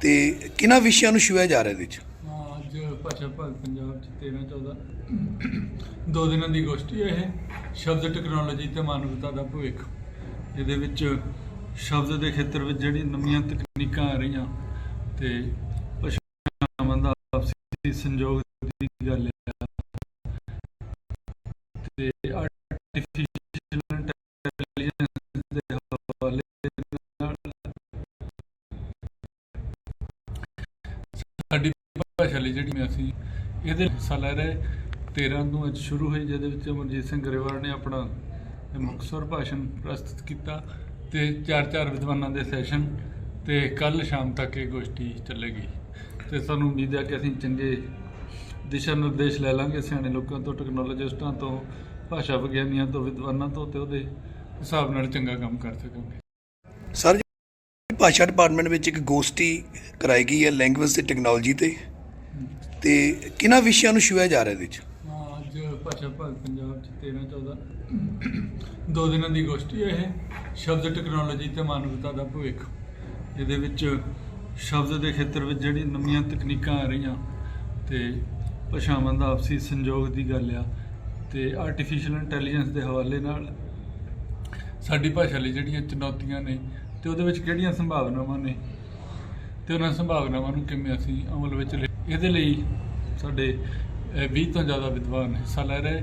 ਤੇ ਕਿਹਨਾਂ ਵਿਸ਼ਿਆਂ ਨੂੰ ਛੂਹਿਆ ਜਾ ਰਿਹਾ ਇਹਦੇ ਚ ਹਾਂ, ਅੱਜ ਭਾਸ਼ਾ ਭਾਗ ਪੰਜਾਬ ਚ 13 14 ਦੋ ਦਿਨਾਂ ਦੀ ਗੋਸ਼ਟੀ ਹੈ ਇਹ। ਸ਼ਬਦ ਟੈਕਨੋਲੋਜੀ ਤੇ ਮਾਨਵਤਾ ਦਾ ਭਵਿੱਖ। ਇਹਦੇ ਵਿੱਚ ਸ਼ਬਦ ਦੇ ਖੇਤਰ ਵਿੱਚ ਜਿਹੜੀ ਨਵੀਆਂ ਤਕਨੀਕਾਂ ਆ ਰਹੀਆਂ ਤੇ ਭਾਸ਼ਾਵਾਂ ਦਾ ਆਪਸੀ ਸੰਯੋਗ ਭਾਸ਼ਾ ਲਈ ਜਿਹੜੀ ਅਸੀਂ ਇਹਦੇ ਹਿੱਸਾ ਲੈ ਰਹੇ 13 ਨੂੰ ਅੱਜ ਸ਼ੁਰੂ ਹੋਈ, ਜਿਹਦੇ ਵਿੱਚ ਅਮਰਜੀਤ ਸਿੰਘ ਗਰੇਵਾਲ ਨੇ ਆਪਣਾ ਮੁਕਤਸਰ ਭਾਸ਼ਣ ਪ੍ਰਸਤੁਤ ਕੀਤਾ ਤੇ ਚਾਰ ਚਾਰ ਵਿਦਵਾਨਾਂ ਦੇ ਸੈਸ਼ਨ ਤੇ ਕੱਲ ਸ਼ਾਮ ਤੱਕ ਇਹ ਗੋਸ਼ਟੀ ਚੱਲੇਗੀ। ਤੇ ਸਾਨੂੰ ਉਮੀਦ ਹੈ ਕਿ ਅਸੀਂ ਚੰਗੇ ਦਿਸ਼ਾ ਨਿਰਦੇਸ਼ ਲੈ ਲਾਂਗੇ। ਸਿਆਣੇ ਲੋਕਾਂ ਤੋਂ ਟੈਕਨੋਲੋਜਿਸਟਾਂ ਤੋਂ, ਭਾਸ਼ਾ ਵਿਗਿਆਨੀਆਂ ਤੋਂ, ਵਿਦਵਾਨਾਂ ਤੋਂ ਤੇ ਉਹਦੇ ਹਿਸਾਬ ਨਾਲ ਚੰਗਾ ਕੰਮ ਕਰ ਸਕਾਂਗੇ ਸਰ, ਭਾਸ਼ਾ ਡਿਪਾਰਟਮੈਂਟ ਵਿੱਚ ਇੱਕ ਗੋਸ਼ਟੀ ਕਰਾਈ ਗਈ ਹੈ ਲੈਂਗੁਏਜ ਤੇ ਟੈਕਨੋਲੋਜੀ ਤੇ। ਤੇ ਕਿਹਨਾਂ ਵਿਸ਼ਿਆਂ ਨੂੰ ਛੂਹਿਆ ਜਾ ਰਿਹਾ ਇਹਦੇ ਚ ਹਾਂ, ਅੱਜ ਭਾਸ਼ਾ ਭਾਗ ਪੰਜਾਬ ਚ 13 14 ਦੋ ਦਿਨਾਂ ਦੀ ਗੋਸ਼ਟੀ ਹੈ ਇਹ ਸ਼ਬਦ ਟੈਕਨੋਲੋਜੀ ਤੇ ਮਾਨਵਤਾ ਦਾ ਭਵਿੱਖ। ਇਹਦੇ ਵਿੱਚ ਸ਼ਬਦ ਦੇ ਖੇਤਰ ਵਿੱਚ ਜਿਹੜੀ ਨਵੀਆਂ ਤਕਨੀਕਾਂ ਆ ਰਹੀਆਂ ਤੇ ਭਾਸ਼ਾਵਾਂ ਦਾ ਆਪਸੀ ਸੰਯੋਗ ਦੀ ਗੱਲ ਆ ਤੇ ਆਰਟੀਫੀਸ਼ੀਅਲ ਇੰਟੈਲੀਜੈਂਸ ਦੇ ਹਵਾਲੇ ਨਾਲ ਸਾਡੀ ਭਾਸ਼ਾ ਲਈ ਜਿਹੜੀਆਂ ਚੁਣੌਤੀਆਂ ਨੇ ਤੇ ਉਹਦੇ ਵਿੱਚ ਕਿਹੜੀਆਂ ਸੰਭਾਵਨਾਵਾਂ ਨੇ ਤੇ ਉਹਨਾਂ ਸੰਭਾਵਨਾਵਾਂ ਨੂੰ ਕਿਵੇਂ ਅਸੀਂ ਅਮਲ ਵਿੱਚ ਲਿਆ ਇਹਦੇ ਲਈ ਸਾਡੇ ਅਹ, 20 ਤੋਂ ਜ਼ਿਆਦਾ ਵਿਦਵਾਨ ਹਿੱਸਾ ਲੈ ਰਹੇ।